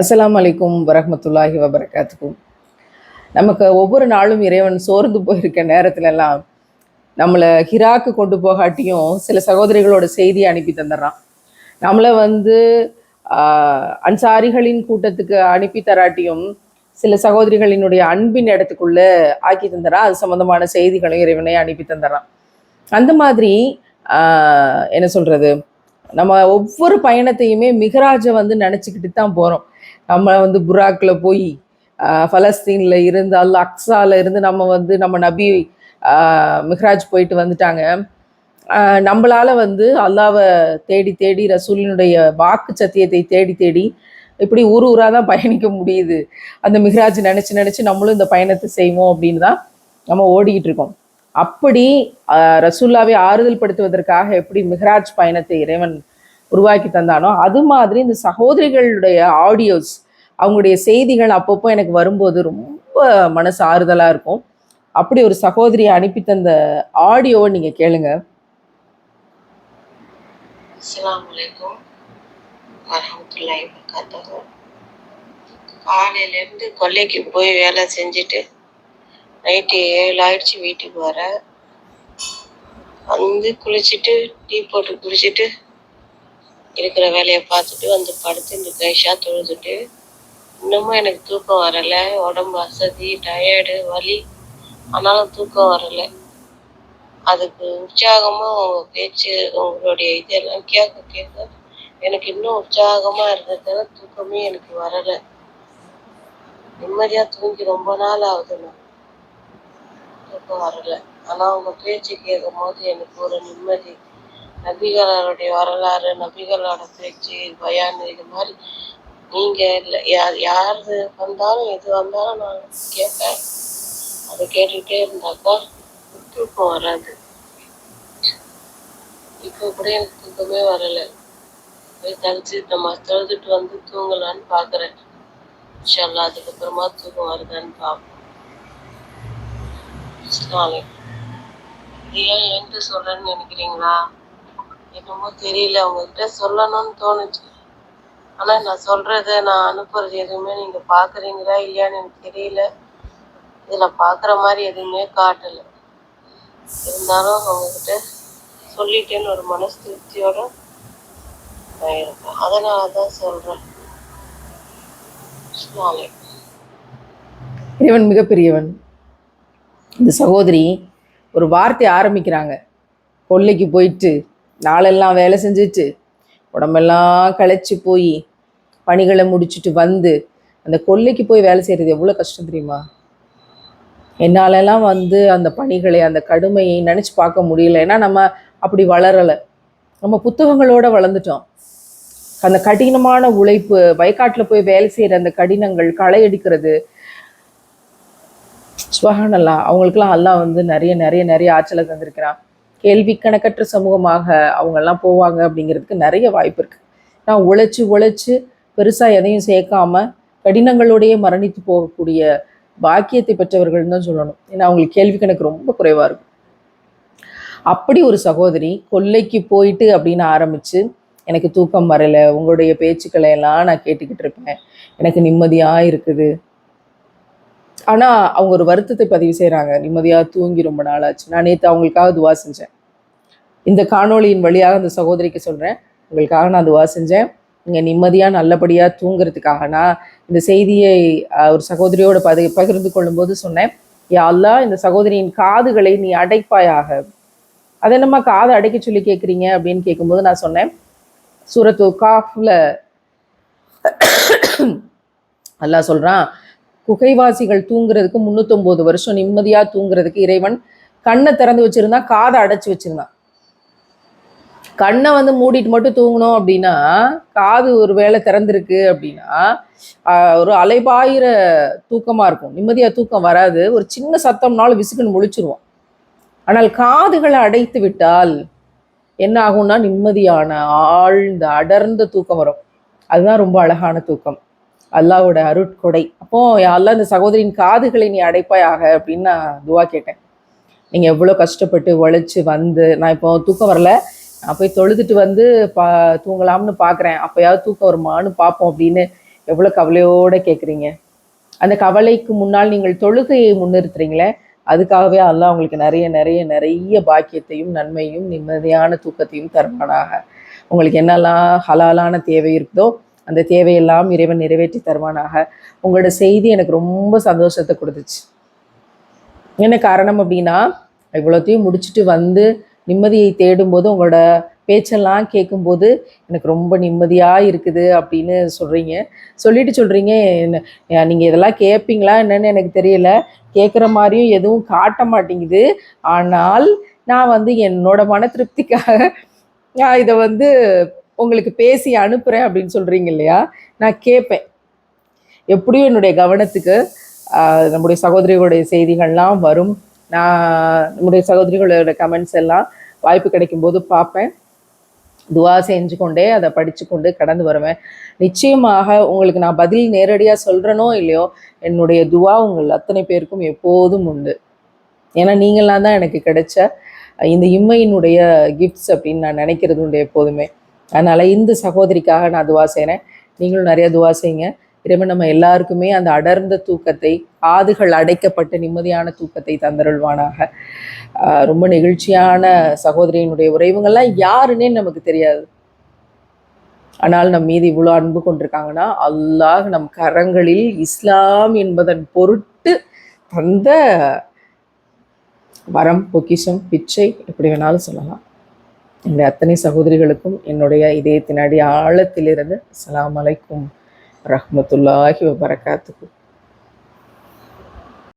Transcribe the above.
அஸ்லாம் அலைக்கும் வரமத்துல்லாஹி வபரகாத்துக்கும் நமக்கு ஒவ்வொரு நாளும் இறைவன் சோர்ந்து போயிருக்க நேரத்துலலாம் நம்மளை ஹிராக்கு கொண்டு போகாட்டியும் சில சகோதரிகளோட செய்தியை அனுப்பி தந்துடுறான். நம்மளை வந்து அன்சாரிகளின் கூட்டத்துக்கு அனுப்பி தராட்டியும் சில சகோதரிகளினுடைய அன்பின் இடத்துக்குள்ள ஆக்கி தந்துடுறான். அது சம்மந்தமான செய்திகளையும் இறைவனே அனுப்பி தந்துடுறான். அந்த மாதிரி என்ன சொல்கிறது நம்ம ஒவ்வொரு பயணத்தையுமே மிகராஜை வந்து நினச்சிக்கிட்டு தான் போகிறோம் நம்ம வந்து புராக்கில் போய் ஃபலஸ்தீனில் இருந்து அல்ல அக்ஸாவில் இருந்து நம்ம வந்து நம்ம நபி மிஹ்ராஜ் போயிட்டு வந்துட்டாங்க. நம்மளால் வந்து அல்லாவை தேடி தேடி ரசூலினுடைய வாக்கு சத்தியத்தை தேடி தேடி இப்படி ஊர் ஊராக தான் பயணிக்க முடியுது. அந்த மிஹ்ராஜ் நினச்சி நினச்சி நம்மளும் இந்த பயணத்தை செய்வோம் அப்படின்னு தான் நம்ம ஓடிக்கிட்டு இருக்கோம். அப்படி ரசூல்லாவை ஆறுதல் படுத்துவதற்காக எப்படி மிஹ்ராஜ் பயணத்தை இறைவன் உருவாக்கி தந்தானோ அது மாதிரி இந்த சகோதரிகளுடைய ஆடியோஸ் அவங்களுடைய செய்திகள் அப்பப்போ எனக்கு வரும்போது ரொம்ப மனசு ஆறுதலாக இருக்கும். அப்படி ஒரு சகோதரியை அனுப்பி தந்த ஆடியோவை நீங்கள் கேளுங்க. காலையிலேருந்து கொல்லைக்கு போய் வேலை செஞ்சுட்டு நைட்டு ஏழு ஆயிடுச்சு வீட்டுக்கு வர. வந்து குளிச்சுட்டு டீ போட்டு குளிச்சுட்டு இருக்கிற வேலையை பார்த்துட்டு வந்து படுத்து இந்த கைஷா தொழுதுட்டு இன்னமும் எனக்கு தூக்கம் வரலை. உடம்பு அசதி டயர்டு வலி. ஆனாலும் தூக்கம் வரலை. அதுக்கு உற்சாகமா உங்க பேச்சு உங்களுடைய இதெல்லாம் கேட்க கேட்க எனக்கு இன்னும் உற்சாகமா இருந்ததால தூக்கமே எனக்கு வரல. நிம்மதியா தூங்கி ரொம்ப நாள் ஆகுது தூக்கம் வரல. ஆனா உங்க பேச்சு கேட்கும் போது எனக்கு ஒரு நிம்மதி. நபிகளுடைய வரலாறு நபிகளோட பேச்சு பயான் இது மாதிரி நீங்க இல்ல யார் யார் வந்தாலும் எது வந்தாலும் நான் கேட்பேன் அதை கேட்டுக்கிட்டே இருந்தாக்கா தூக்கம் வராது. இப்போ கூட எனக்கு தூக்கமே வரல. போய் தனிச்சு நம்ம தொழுதுட்டு வந்து தூங்கலான்னு பாக்குறேன். இன்ஷால்லா அதுக்கப்புறமா தூக்கம் வருதான்னு பார்ப்போம் இது ஏன் என்கிட்ட சொல்றேன்னு நினைக்கிறீங்களா? என்னமோ தெரியல அவங்ககிட்ட சொல்லணும்னு தோணுச்சு. ஆனா நான் சொல்றத நான் அனுப்புறது எதுவுமே நீங்க பாக்குறீங்களா இல்லையான்னு எனக்கு தெரியல. இதுல பாக்குற மாதிரி எதுவுமே காட்டல. இருந்தாலும் அவங்கக்கிட்ட சொல்லிட்டேன்னு ஒரு மனசு திருப்தியோட நான் இருப்பேன். அதனால தான் சொல்றேன். இறைவன் மிகப்பெரியவன். இந்த சகோதரி ஒரு வார்த்தை ஆரம்பிக்கிறாங்க. கொல்லைக்கு போயிட்டு நாளெல்லாம் வேலை செஞ்சுட்டு உடம்பெல்லாம் களைச்சி போய் பணிகளை முடிச்சுட்டு வந்து அந்த கொல்லைக்கு போய் வேலை செய்கிறது எவ்வளோ கஷ்டம் தெரியுமா? என்னாலெல்லாம் வந்து அந்த பணிகளை அந்த கடுமையை நினச்சி பார்க்க முடியல. ஏன்னா நம்ம அப்படி வளரலை. நம்ம புத்தகங்களோட வளர்ந்துட்டோம். அந்த கடினமான உழைப்பு வயக்காட்டில் போய் வேலை செய்கிற அந்த கடினங்கள் களை எடுக்கிறது சுபஹானல்லா அவங்களுக்குலாம் அல்லாஹ் வந்து நிறைய நிறைய நிறைய ஆற்றலை தந்திருக்கிறான். கேள்வி கணக்கற்ற சமூகமாக அவங்கெல்லாம் போவாங்க அப்படிங்கிறதுக்கு நிறைய வாய்ப்பு இருக்குது நான் உழைச்சி உழைச்சி பெருசாக எதையும் சேர்க்காம கடினங்களோடையே மரணித்து போகக்கூடிய பாக்கியத்தை பெற்றவர்கள்னு தான் சொல்லணும். ஏன்னா அவங்களுக்கு கேள்வி கணக்கு ரொம்ப குறைவாக இருக்கும். அப்படி ஒரு சகோதரி கொல்லைக்கு போயிட்டு அப்படின்னு ஆரம்பித்து எனக்கு தூக்கம் வரல உங்களுடைய பேச்சுக்களை எல்லாம் நான் கேட்டுக்கிட்டு இருப்பேன் எனக்கு நிம்மதியாக இருக்குது. ஆனால் அவங்க ஒரு வருத்தத்தை பதிவு செய்கிறாங்க நிம்மதியாக தூங்கி ரொம்ப நாள் ஆச்சு நான் நேற்று அவங்களுக்காக துவா செஞ்சேன். இந்த காணொளியின் வழியாக அந்த சகோதரிக்கு சொல்கிறேன் உங்களுக்காக நான் துவா செஞ்சேன். நீங்கள் நிம்மதியாக நல்லபடியாக தூங்குறதுக்காக நான் இந்த செய்தியை ஒரு சகோதரியோட பதி பகிர்ந்து கொள்ளும்போது சொன்னேன். யாழ்லா இந்த சகோதரியின் காதுகளை நீ அடைப்பாயாக. அதை என்னம்மா காதை அடைக்க சொல்லி கேட்குறீங்க அப்படின்னு கேட்கும்போது நான் சொன்னேன். சூரத்து காஃப்ல அல்லாஹ் சொல்கிறான் குகைவாசிகள் தூங்குறதுக்கு முந்நூற்றொம்பது வருஷம் நிம்மதியாக தூங்குறதுக்கு இறைவன் கண்ணை திறந்து வச்சிருந்தான் காதை அடைச்சி வச்சிருந்தான். கண்ணை வந்து மூடிட்டு மட்டும் தூங்கணும் அப்படின்னா காது ஒரு வேளை திறந்திருக்கு அப்படின்னா ஒரு அலைபாயிர தூக்கமாக இருக்கும். நிம்மதியாக தூக்கம் வராது. ஒரு சின்ன சத்தம்னாலும் விசுக்குன்னு முழிச்சிருவோம். ஆனால் காதுகளை அடைத்து விட்டால் என்ன ஆகும்னா நிம்மதியான ஆழ்ந்த அடர்ந்த தூக்கம் வரும். அதுதான் ரொம்ப அழகான தூக்கம். அல்லாவோட அருட்கொடை. அப்போ அல்லாஹ் இந்த சகோதரியின் காதுகளை நீ அடைப்பாயாக அப்படின்னு நான் துவா கேட்டேன். நீங்கள் எவ்வளோ கஷ்டப்பட்டு உழைச்சி வந்து நான் இப்போ தூக்கம் வரல. நான் போய் தொழுதுட்டு வந்து பா தூங்கலாம்னு பார்க்குறேன் அப்போயாவது தூக்கம் வருமான்னு பார்ப்போம் அப்படின்னு எவ்வளோ கவலையோடு கேட்குறீங்க அந்த கவலைக்கு முன்னால் நீங்கள் தொழுகையை முன்னிறுத்துறீங்களே அதுக்காகவே அல்லா உங்களுக்கு நிறைய நிறைய நிறைய பாக்கியத்தையும் நன்மையும் நிம்மதியான தூக்கத்தையும் தருவானாக. உங்களுக்கு என்னெல்லாம் ஹலாலான தேவை இருக்குதோ அந்த தேவையெல்லாம் இறைவன் நிறைவேற்றி தருவானாக. உங்களோட செய்தி எனக்கு ரொம்ப சந்தோஷத்தை கொடுத்துச்சு. என்ன காரணம் அப்படின்னா இவ்வளோத்தையும் முடிச்சுட்டு வந்து நிம்மதியை தேடும்போது உங்களோட பேச்செல்லாம் கேட்கும்போது எனக்கு ரொம்ப நிம்மதியாக இருக்குது அப்படின்னு சொல்கிறீங்க சொல்லிட்டு சொல்கிறீங்க நீங்கள் இதெல்லாம் கேட்பீங்களா என்னன்னு எனக்கு தெரியல. கேட்குற மாதிரியும் எதுவும் காட்ட மாட்டேங்குது. ஆனால் நான் வந்து என்னோட மன திருப்திக்காக நான் இதை வந்து உங்களுக்கு பேசி அனுப்புகிறேன் அப்படின்னு சொல்கிறீங்க இல்லையா? நான் கேட்பேன் எப்படியும் என்னுடைய கவனத்துக்கு நம்முடைய சகோதரிகளுடைய செய்திகள்லாம் வரும். நான் நம்முடைய சகோதரிகளோட கமெண்ட்ஸ் எல்லாம் வாய்ப்பு கிடைக்கும் போது பார்ப்பேன். துவா செஞ்சு கொண்டே அதை படித்து கொண்டு கடந்து வருவேன். நிச்சயமாக உங்களுக்கு நான் பதில் நேரடியாக சொல்கிறேனோ இல்லையோ என்னுடைய துவா உங்கள் அத்தனை பேருக்கும் எப்போதும் உண்டு. ஏன்னா நீங்களாம் தான் எனக்கு கிடைச்ச இந்த இம்மையினுடைய கிஃப்ட்ஸ் அப்படின்னு நான் நினைக்கிறது உண்டு எப்போதுமே. அதனால் இந்த சகோதரிக்காக நான் துவா செய்கிறேன் நீங்களும் நிறைய துவா செய்யுங்க. இறைவன் நம்ம எல்லாருக்குமே அந்த அடர்ந்த தூக்கத்தை காதுகள் அடைக்கப்பட்ட நிம்மதியான தூக்கத்தை தந்தருள்வானாக. ரொம்ப நெகிழ்ச்சியான சகோதரியினுடைய உறவுங்கள்லாம் யாருன்னே நமக்கு தெரியாது. ஆனால் நம் மீது இவ்வளோ அன்பு கொண்டிருக்காங்கன்னா அல்லாஹ் நம் கரங்களில் இஸ்லாம் என்பதன் பொருட்டு தந்த வரம் பொக்கிஷம் பிச்சை எப்படி வேணாலும் சொல்லலாம். என்னுடைய அத்தனை சகோதரிகளுக்கும் என்னுடைய இதயத்தின் அடி ஆழத்திலிருந்து அஸ்ஸலாமு அலைக்கும். ரஹ்மத்துல்லாஹி வபரகாத்துக்கு